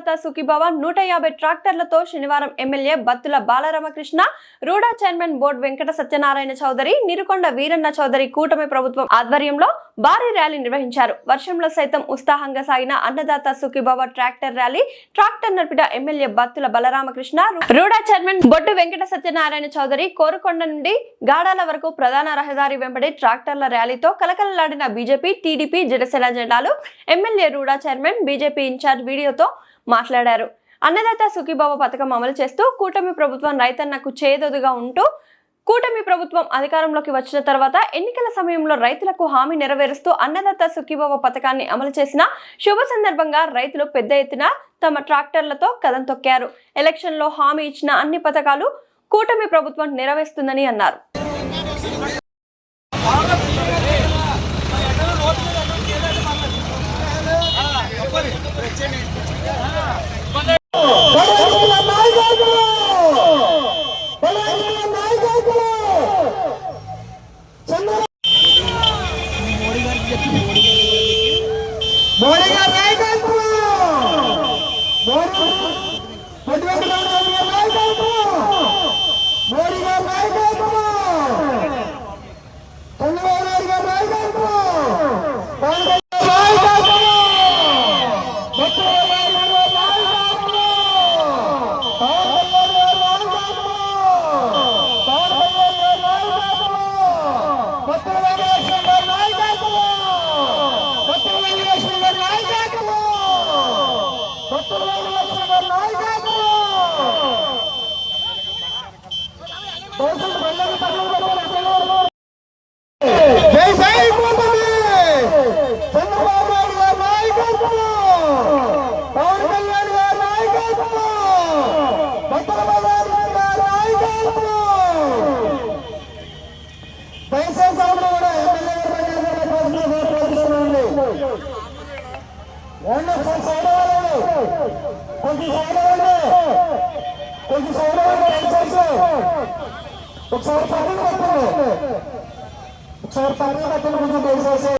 అన్నదాత సుఖీభవ నూట యాభై ట్రాక్టర్లతో శనివారం ఎమ్మెల్యే బత్తుల బాలరామకృష్ణ రూడా చైర్మన్ బోర్డు వెంకట సత్యనారాయణ చౌదరి నిరుకొండ వీరన్న చౌదరి కూటమి ప్రభుత్వం ఆధ్వర్యంలో భారీ ర్యాలీ నిర్వహించారు. వర్షంలో సైతం ఉత్సాహంగా సాగిన Annadata Sukhibhava tractor rally tractor నడిపిన MLA Battula Balaramakrishna RUDA chairman Boddu Venkata Satyanarayana Chowdary Korukonda నుండి గాడాల వరకు ప్రధాన రహదారి వెంబడి ట్రాక్టర్ల ర్యాలీతో కలకలలాడిన బీజేపీ టీడీపీ జనసేన జెండాలు MLA RUDA chairman BJP in charge వీడియోతో మాట్లాడారు. అన్నదాత సుఖీభావ పథకం అమలు చేస్తూ కూటమి ప్రభుత్వం రైతన్నకు చేదోదుగా ఉంటూ కూటమి ప్రభుత్వం అధికారంలోకి వచ్చిన తర్వాత ఎన్నికల సమయంలో రైతులకు హామీ నెరవేరుస్తూ అన్నదాత సుఖీభావ పథకాన్ని అమలు చేసిన శుభ సందర్భంగా రైతులు పెద్ద ఎత్తున తమ ట్రాక్టర్లతో కదం తొక్కారు. ఎలక్షన్లో హామీ ఇచ్చిన అన్ని పథకాలు కూటమి ప్రభుత్వం నెరవేరుస్తుందని అన్నారు. మోడీ గారి నాయకత్వం మోడీ పొట్టి వెంకటరామరావు గారి నాయకత్వం కోరుతున్నానండి. ఒకసారి సైడ్ అవ్వాలండి. కొంచెం సైడ్ కొంచెం సైడ్ దయచేసి. ఒకసారి పక్కన పెట్టండి ఒకసారి పక్కన పెట్టండి కొంచెం దయచేసి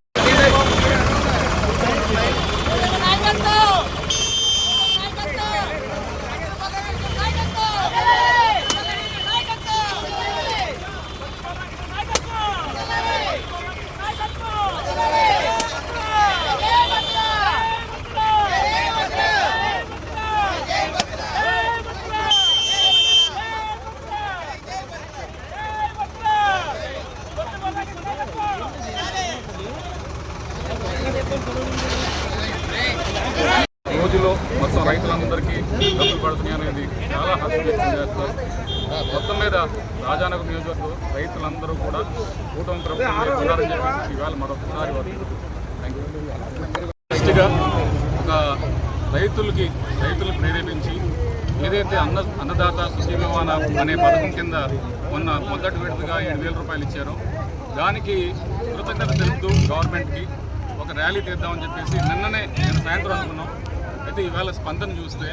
రైతులందరికీ డబ్బులు పడుతున్నాయి అనేది చాలా హర్షం వ్యక్తం చేస్తారు మొత్తం మీద రాజానగర్ నియోజకవర్గం రైతులందరూ కూడా కూటమి ప్రభుత్వం ఉన్నారని చెప్పి ఇవాళ మరొకసారి ఫస్ట్గా ఒక రైతులకి రైతులు ప్రేరేపించి ఏదైతే అన్న అన్నదాత సుజీవన అనే పథకం కింద మొన్న మొదటి విడతగా ఏడు వేల రూపాయలు ఇచ్చారు. దానికి కృతజ్ఞత తెలుపుతూ గవర్నమెంట్కి ఒక ర్యాలీ తీద్దామని చెప్పేసి నిన్ననే నేను సాయంత్రం అనుకున్నాం. అయితే ఈవేళ స్పందన చూస్తే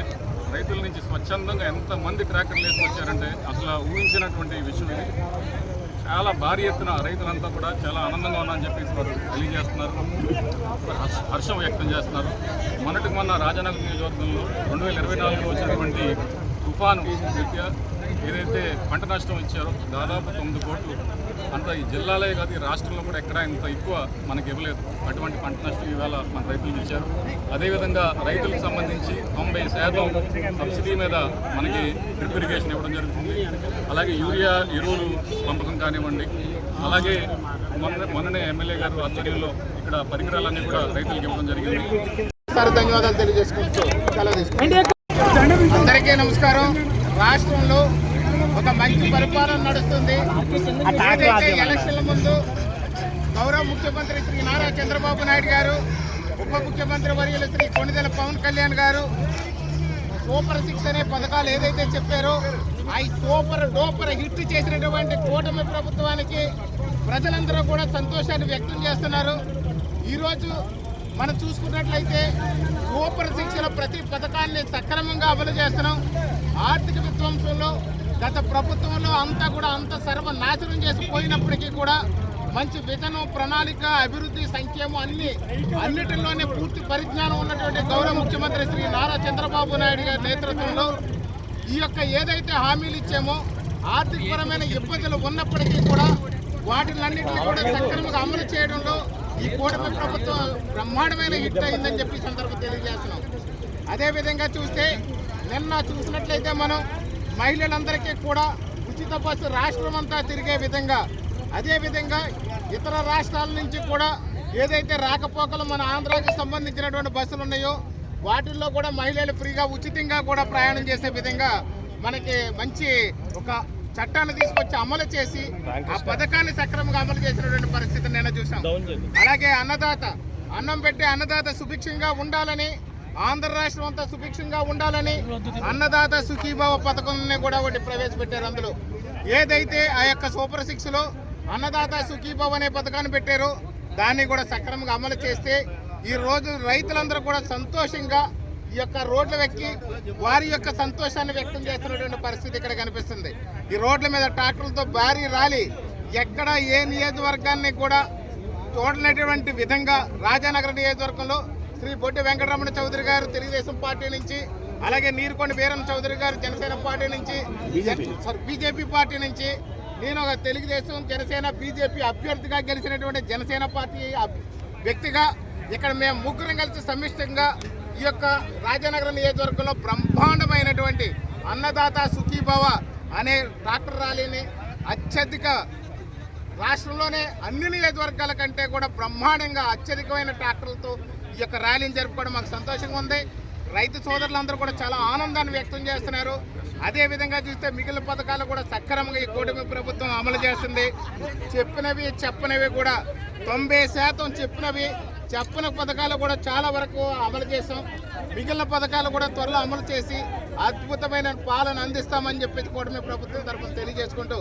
రైతుల నుంచి స్వచ్ఛందంగా ఎంతమంది ట్రాక్టర్లు వేసుకొచ్చారంటే అసలు ఊహించినటువంటి విషయం ఇది. చాలా భారీ ఎత్తున రైతులంతా కూడా చాలా ఆనందంగా ఉన్నారని చెప్పేసి వారు తెలియజేస్తున్నారు. హర్షం వ్యక్తం చేస్తున్నారు. మొన్నటికి మొన్న రాజానగర్ నియోజకవర్గంలో రెండు వేల ఇరవై నాలుగులో వచ్చినటువంటి తుఫాను ఏదైతే పంట నష్టం ఇచ్చారో దాదాపు తొమ్మిది కోట్లు అంత ఈ జిల్లాలే కాదు ఈ రాష్ట్రంలో కూడా ఎక్కడ ఇంత ఎక్కువ మనకి ఇవ్వలేదు. అటువంటి పంట నష్టం ఈవేళ మన రైతులకు ఇచ్చారు. అదేవిధంగా రైతులకు సంబంధించి తొంభై శాతం సబ్సిడీ మీద మనకి డ్రిప్ ఇరిగేషన్ ఇవ్వడం జరుగుతుంది. అలాగే యూరియా ఎరువులు పంపకం కానివ్వండి అలాగే మొన్న మొన్ననే ఎమ్మెల్యే గారు ఆధ్వర్యంలో ఇక్కడ పరికరాలన్నీ కూడా రైతులకు ఇవ్వడం జరిగింది. సార్ ధన్యవాదాలు తెలియజేసుకుంటూ అందరికీ నమస్కారం. రాష్ట్రంలో ఒక మంచి పరిపాలన నడుస్తుంది. ఏదైతే ఎలక్షన్ల ముందు గౌరవ ముఖ్యమంత్రి శ్రీ నారా చంద్రబాబు నాయుడు గారు ఉప ముఖ్యమంత్రి వర్యులు శ్రీ కొణిదెల పవన్ కళ్యాణ్ గారు సూపర్ సిక్స్ అనే పథకాలు ఏదైతే చెప్పారో ఆ సూపర్ డూపర్ హిట్ చేసినటువంటి కూటమి ప్రభుత్వానికి ప్రజలందరూ కూడా సంతోషాన్ని వ్యక్తం చేస్తున్నారు. ఈరోజు మనం చూసుకున్నట్లయితే సూపర్ శిక్షణ ప్రతి పథకాన్ని సక్రమంగా అమలు చేస్తున్నాం. ఆర్థిక విధ్వంసంలో గత ప్రభుత్వంలో అంతా కూడా అంత సర్వనాశనం చేసి పోయినప్పటికీ కూడా మంచి విజనం ప్రణాళిక అభివృద్ధి సంక్షేమం అన్ని అన్నిటిలోనే పూర్తి పరిజ్ఞానం ఉన్నటువంటి గౌరవ ముఖ్యమంత్రి శ్రీ నారా చంద్రబాబు నాయుడు గారి నేతృత్వంలో ఈ యొక్క ఏదైతే హామీలు ఇచ్చామో ఆర్థికపరమైన ఇబ్బందులు ఉన్నప్పటికీ కూడా వాటినన్నింటినీ కూడా సక్రమంగా అమలు చేయడంలో ఈ కూటమి ప్రభుత్వం బ్రహ్మాండమైన హిట్ అయిందని చెప్పి సందర్భం తెలియజేస్తున్నాం. అదేవిధంగా చూస్తే నిన్న చూసినట్లయితే మనం మహిళలందరికీ కూడా ఉచిత బస్సు రాష్ట్రం అంతా తిరిగే విధంగా అదేవిధంగా ఇతర రాష్ట్రాల నుంచి కూడా ఏదైతే రాకపోకలు మన ఆంధ్రాకి సంబంధించినటువంటి బస్సులు ఉన్నాయో వాటిల్లో కూడా మహిళలు ఫ్రీగా ఉచితంగా కూడా ప్రయాణం చేసే విధంగా మనకి మంచి ఒక చట్టాన్ని తీసుకొచ్చి అమలు చేసి ఆ పథకాన్ని సక్రమంగా అమలు చేసినటువంటి పరిస్థితి నిన్న చూసాం అలాగే అన్నదాత అన్నం పెట్టి అన్నదాత సుభిక్షంగా ఉండాలని ఆంధ్ర రాష్ట్రం అంతా సుభిక్షంగా ఉండాలని అన్నదాత సుఖీభావ పథకాన్ని కూడా ఒకటి ప్రవేశపెట్టారు అందులో. ఏదైతే ఆ యొక్క సూపర్ సిక్స్లో అన్నదాత సుఖీభావ అనే పథకాన్ని పెట్టారో దాన్ని కూడా సక్రమంగా అమలు చేస్తే ఈ రోజు రైతులందరూ కూడా సంతోషంగా ఈ యొక్క రోడ్లు ఎక్కి వారి యొక్క సంతోషాన్ని వ్యక్తం చేస్తున్నటువంటి పరిస్థితి ఇక్కడ కనిపిస్తుంది. ఈ రోడ్ల మీద ట్రాక్టర్లతో భారీ ర్యాలీ ఎక్కడ ఏ నియోజకవర్గాన్ని కూడా చూడనటువంటి విధంగా రాజానగర్ నియోజకవర్గంలో శ్రీ బొడ్డి వెంకటరమణ చౌదరి గారు తెలుగుదేశం పార్టీ నుంచి అలాగే నీరుకొండ వీరన్న చౌదరి గారు జనసేన పార్టీ నుంచి సారీ, బీజేపీ పార్టీ నుంచి నేను ఒక తెలుగుదేశం జనసేన బీజేపీ అభ్యర్థిగా గెలిచినటువంటి జనసేన పార్టీ వ్యక్తిగా ఇక్కడ మేము ముగ్గురం కలిసి సమిష్టంగా ఈ యొక్క రాజానగరం నియోజకవర్గంలో బ్రహ్మాండమైనటువంటి అన్నదాత సుఖీభవ అనే ట్రాక్టర్ ర్యాలీని అత్యధిక రాష్ట్రంలోనే అన్ని నియోజకవర్గాల కంటే కూడా బ్రహ్మాండంగా అత్యధికమైన ట్రాక్టర్లతో ఈ యొక్క ర్యాలీని జరుపుకోవడం మాకు సంతోషంగా ఉంది. రైతు సోదరులందరూ కూడా చాలా ఆనందాన్ని వ్యక్తం చేస్తున్నారు. అదేవిధంగా చూస్తే మిగిలిన పథకాలు కూడా సక్రమంగా ఈ కూటమి ప్రభుత్వం అమలు చేస్తుంది. చెప్పినవి చెప్పనివి కూడా తొంభై శాతం చెప్పినవి చెప్పిన పథకాలు కూడా చాలా వరకు అమలు చేసాం మిగిలిన పథకాలు కూడా త్వరలో అమలు చేసి అద్భుతమైన పాలన అందిస్తామని చెప్పేసి కూటమి ప్రభుత్వం తరఫున తెలియజేసుకుంటూ